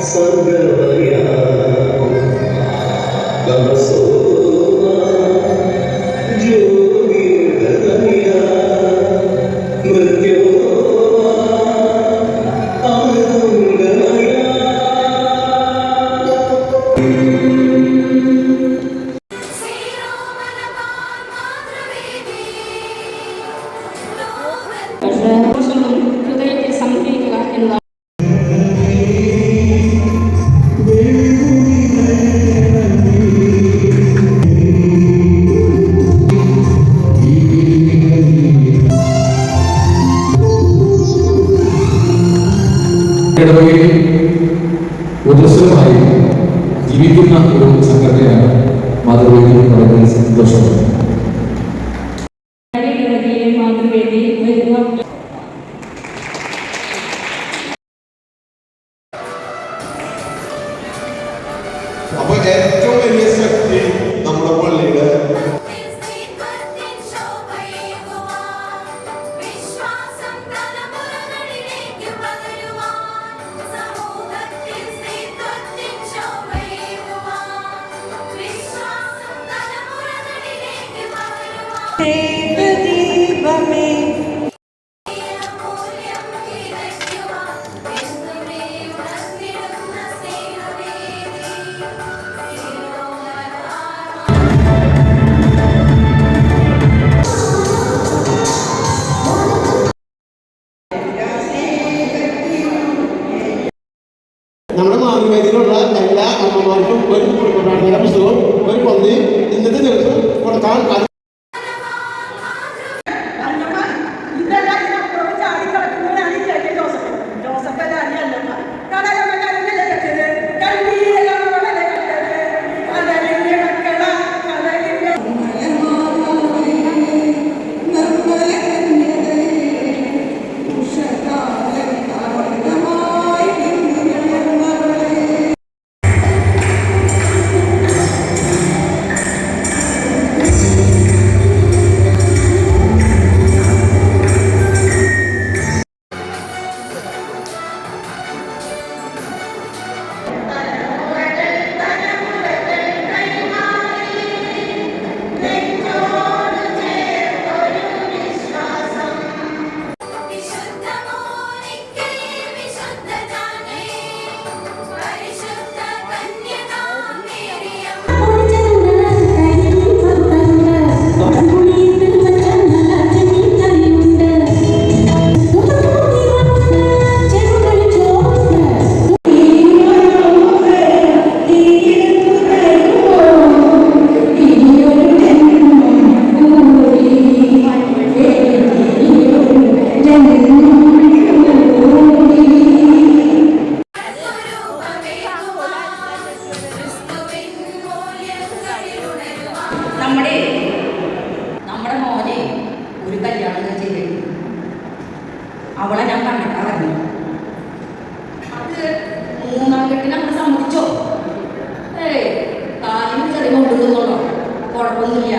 Sargavaya Gamas ഇടവകയിൽ ഊർജസ്വലമായി ജീവിക്കുന്ന ഒരു സംഘടനയാണ് മാതൃവേദി എന്ന് പറയുന്നത് സന്തോഷമാണ് ഇടവകയിലെ മാതൃവേദി വരുന്ന അപ്പൊ ഏറ്റവും വലിയ ശക്തി നമ്മുടെ പള്ളിയുടെ ಇರೋಲ್ಲ ಎಲ್ಲ ನಮ್ಮ ಮಕ್ಕಳು ಬದುಕು ಕೊಡಬೇಕು ನಡೆಸು ಬದುಕು ಒಂದು ಇಂದ ಕೊಡ್ತಾ നമ്മുടെ നമ്മുടെ മോനെ ഒരു കല്യാണം ചെയ്തിരുന്നു അവളെ ഞാൻ കണ്ടിട്ടായിരുന്നു അത് മൂന്നാം കെട്ടിന് നമ്മൾ സമ്മതിച്ചോ? ഏ കാലിന് ചെറിയ കുഴപ്പമൊന്നുമില്ല.